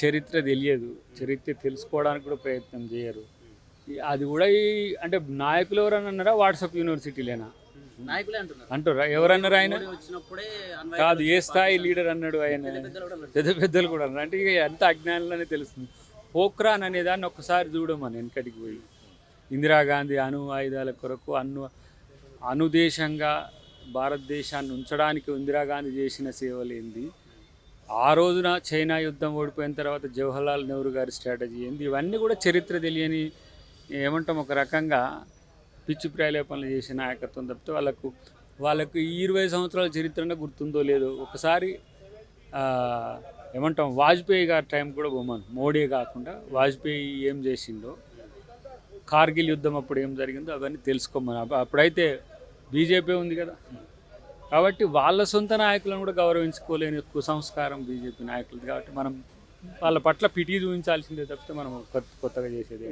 చరిత్ర తెలియదు. చరిత్ర తెలుసుకోవడానికి కూడా ప్రయత్నం చేయరు. అది కూడా ఈ అంటే నాయకులు ఎవరన్నా అన్నారా? వాట్సాప్ యూనివర్సిటీలేనా? అంటారా ఎవరన్నారు ఆయన? కాదు ఏ స్థాయి లీడర్ అన్నాడు ఆయన. పెద్ద పెద్దలు కూడా అన్నారు అంటే ఇక ఎంత అజ్ఞానంలోనే తెలుస్తుంది. పోఖ్రాన్ అనే దాన్ని ఒక్కసారి చూడమని వెనకటికి పోయి. ఇందిరాగాంధీ అణు ఆయుధాల కొరకు అను అనుదేశంగా భారతదేశాన్ని ఉంచడానికి ఇందిరాగాంధీ చేసిన సేవలు ఏంది ఆ రోజున చైనా యుద్ధం ఓడిపోయిన తర్వాత జవహర్లాల్ నెహ్రూ గారి స్ట్రాటజీ ఏంది? ఇవన్నీ కూడా చరిత్ర తెలియని ఏమంటాం ఒక రకంగా పిచ్చి ప్రాలేపనలు చేసిన నాయకత్వం తప్పితే వాళ్ళకు వాళ్ళకు ఈ ఇరవై సంవత్సరాల చరిత్రనే గుర్తుందో లేదో ఒకసారి ఏమంటాం వాజ్పేయి గారి టైం కూడా బొమ్మను మోడీ కాకుండా వాజ్పేయి ఏం చేసిండో కార్గిల్ యుద్ధం అప్పుడు ఏం జరిగిందో అవన్నీ తెలుసుకోమని. అప్పుడైతే బీజేపీ ఉంది కదా. కాబట్టి వాళ్ళ సొంత నాయకులను కూడా గౌరవించుకోలేని కుసంస్కారం బీజేపీ నాయకులు కాబట్టి మనం వాళ్ళ పట్ల పిటి చూపించాల్సిందే తప్పితే మనం కొత్త కొత్తగా చేసేది